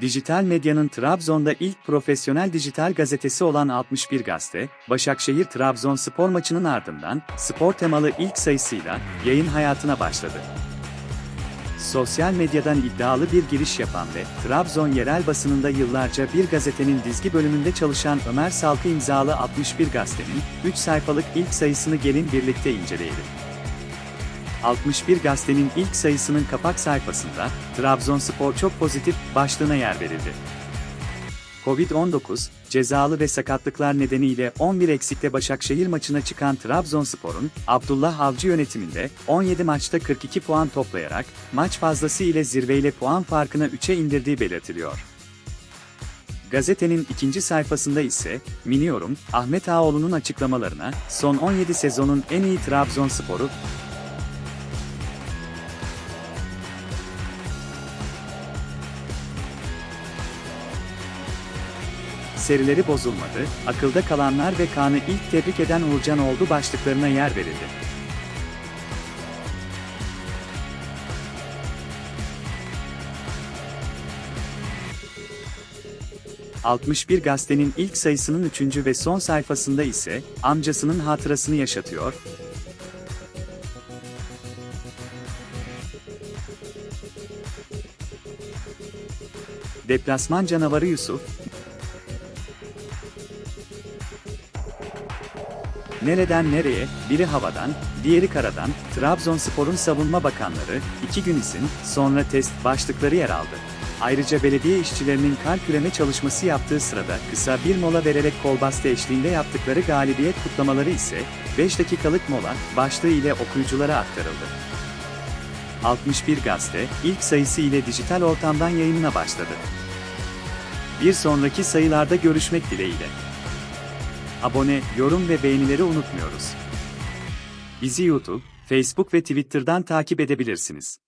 Dijital medyanın Trabzon'da ilk profesyonel dijital gazetesi olan 61 Gazete, Başakşehir Trabzon spor maçının ardından spor temalı ilk sayısıyla yayın hayatına başladı. Sosyal medyadan iddialı bir giriş yapan ve Trabzon yerel basınında yıllarca bir gazetenin dizgi bölümünde çalışan Ömer Salkı imzalı 61 Gazete'nin 3 sayfalık ilk sayısını gelin birlikte inceleyelim. 61 Gazete'nin ilk sayısının kapak sayfasında Trabzonspor çok pozitif başlığına yer verildi. Covid-19, cezalı ve sakatlıklar nedeniyle 11 eksikte Başakşehir maçına çıkan Trabzonspor'un Abdullah Avcı yönetiminde 17 maçta 42 puan toplayarak maç fazlası ile zirveyle puan farkını 3'e indirdiği belirtiliyor. Gazetenin ikinci sayfasında ise, Miniyorum, Ahmet Ağoğlu'nun açıklamalarına, son 17 sezonun en iyi Trabzonspor'u, serileri bozulmadı, akılda kalanlar ve Kaan'ı ilk tebrik eden Uğurcan oldu başlıklarına yer verildi. ...61 gazetenin ilk sayısının üçüncü ve son sayfasında ise... ...amcasının hatırasını yaşatıyor... Deplasman canavarı Yusuf, Nereden nereye, biri havadan, diğeri karadan, Trabzonspor'un savunma bakanları, iki gün isim, sonra test başlıkları yer aldı. Ayrıca belediye işçilerinin kar küreme çalışması yaptığı sırada kısa bir mola vererek kolbaste eşliğinde yaptıkları galibiyet kutlamaları ise 5 dakikalık mola başlığı ile okuyuculara aktarıldı. 61 gazete ilk sayısı ile dijital ortamdan yayınına başladı. Bir sonraki sayılarda görüşmek dileğiyle. Abone, yorum ve beğenileri unutmuyoruz. Bizi YouTube, Facebook ve Twitter'dan takip edebilirsiniz.